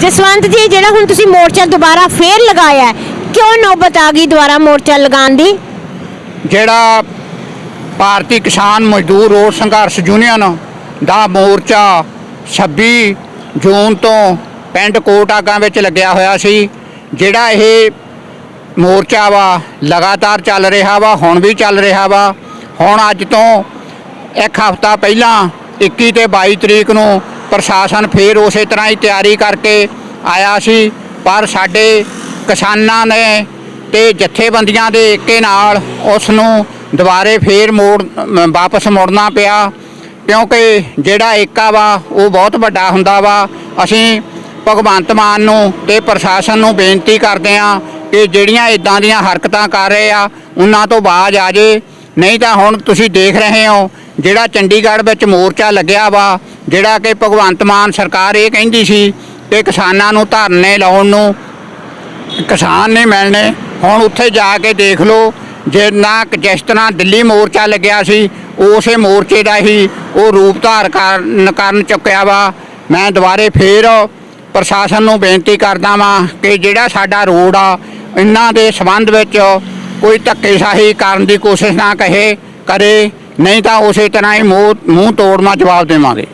ਜਸਵੰਤ ਜੀ, ਜਿਹੜਾ ਹੁਣ ਤੁਸੀਂ ਮੋਰਚਾ ਦੁਬਾਰਾ ਫੇਰ ਲਗਾਇਆ ਕਿਉਂ ਨੌਬਤ ਆ ਗਈ ਦੁਬਾਰਾ ਮੋਰਚਾ ਲਗਾਉਣ ਦੀ? ਜਿਹੜਾ ਭਾਰਤੀ ਕਿਸਾਨ ਮਜ਼ਦੂਰ ਰੋਡ ਸੰਘਰਸ਼ ਯੂਨੀਅਨ ਦਾ ਮੋਰਚਾ 26 ਜੂਨ ਤੋਂ ਪਿੰਡ ਕੋਟਾਗਾ ਵਿੱਚ ਲੱਗਿਆ ਹੋਇਆ ਸੀ, ਜਿਹੜਾ ਇਹ ਮੋਰਚਾ ਵਾ, ਲਗਾਤਾਰ ਚੱਲ ਰਿਹਾ ਵਾ, ਹੁਣ ਵੀ ਚੱਲ ਰਿਹਾ ਵਾ, ਹੁਣ ਅੱਜ ਤੋਂ ਇੱਕ ਹਫ਼ਤਾ ਪਹਿਲਾਂ 21 ਤੇ 22 ਤਰੀਕ ਨੂੰ ਪ੍ਰਸ਼ਾਸਨ ਫੇਰ ਉਸੇ ਤਰ੍ਹਾਂ ਹੀ ਤਿਆਰੀ ਕਰਕੇ ਆਇਆ ਸੀ, ਪਰ ਸਾਡੇ ਕਿਸਾਨਾਂ ਨੇ ਤੇ ਜਥੇਬੰਦੀਆਂ ਦੇ ਏਕੇ ਨਾਲ ਉਸ ਨੂੰ ਦੁਬਾਰੇ ਫੇਰ ਮੋੜ ਵਾਪਸ ਮੁੜਨਾ ਪਿਆ। ਕਿਉਂਕਿ ਜਿਹੜਾ ਏਕਾ ਵਾ, ਉਹ ਬਹੁਤ ਵੱਡਾ ਹੁੰਦਾ ਵਾ। ਅਸੀਂ ਭਗਵੰਤ ਮਾਨ ਨੂੰ ਤੇ ਪ੍ਰਸ਼ਾਸਨ ਨੂੰ ਬੇਨਤੀ ਕਰਦੇ ਆ ਕਿ ਜਿਹੜੀਆਂ ਇਦਾਂ ਦੀਆਂ ਹਰਕਤਾਂ ਕਰ ਰਹੇ ਆ, ਉਹਨਾਂ ਤੋਂ ਬਾਜ ਆ ਜੇ। ਨਹੀਂ ਤਾਂ ਹੁਣ ਤੁਸੀਂ ਦੇਖ ਰਹੇ ਹੋ, ਜਿਹੜਾ ਚੰਡੀਗੜ੍ਹ ਵਿੱਚ ਮੋਰਚਾ ਲੱਗਿਆ ਵਾ ਜਿਹੜਾ ਕਿ ਭਗਵੰਤ ਮਾਨ ਸਰਕਾਰ ਇਹ ਕਹਿੰਦੀ ਸੀ ਕਿ ਕਿਸਾਨਾਂ ਨੂੰ ਧਰਨੇ ਲਾਉਣ ਨੂੰ ਕਿਸਾਨ ਨਹੀਂ ਮਿਲਣੇ। ਹੁਣ ਉੱਥੇ ਜਾ ਕੇ ਦੇਖ ਲਓ ਜੇ ਨਾ ਜਿਸ ਤਰ੍ਹਾਂ ਦਿੱਲੀ ਮੋਰਚਾ ਲੱਗਿਆ ਸੀ, ਉਸੇ ਮੋਰਚੇ ਦਾ ਹੀ ਉਹ ਰੂਪ ਧਾਰ ਕਰਨ ਚੁੱਕਿਆ ਵਾ। ਮੈਂ ਦੁਬਾਰੇ ਫੇਰ ਪ੍ਰਸ਼ਾਸਨ ਨੂੰ ਬੇਨਤੀ ਕਰਦਾ ਵਾਂ ਕਿ ਜਿਹੜਾ ਸਾਡਾ ਰੋਡ ਆ, ਇਹਨਾਂ ਦੇ ਸੰਬੰਧ ਵਿੱਚ ਕੋਈ ਧੱਕੇਸ਼ਾਹੀ ਕਰਨ ਦੀ ਕੋਸ਼ਿਸ਼ ਨਾ ਕਹੇ, ਕਰੇ। ਨਹੀਂ ਤਾਂ ਉਸੇ ਤਰ੍ਹਾਂ ਹੀ ਮੂੰਹ ਮੂੰਹ ਤੋੜਨਾ ਜਵਾਬ ਦੇਵਾਂਗੇ।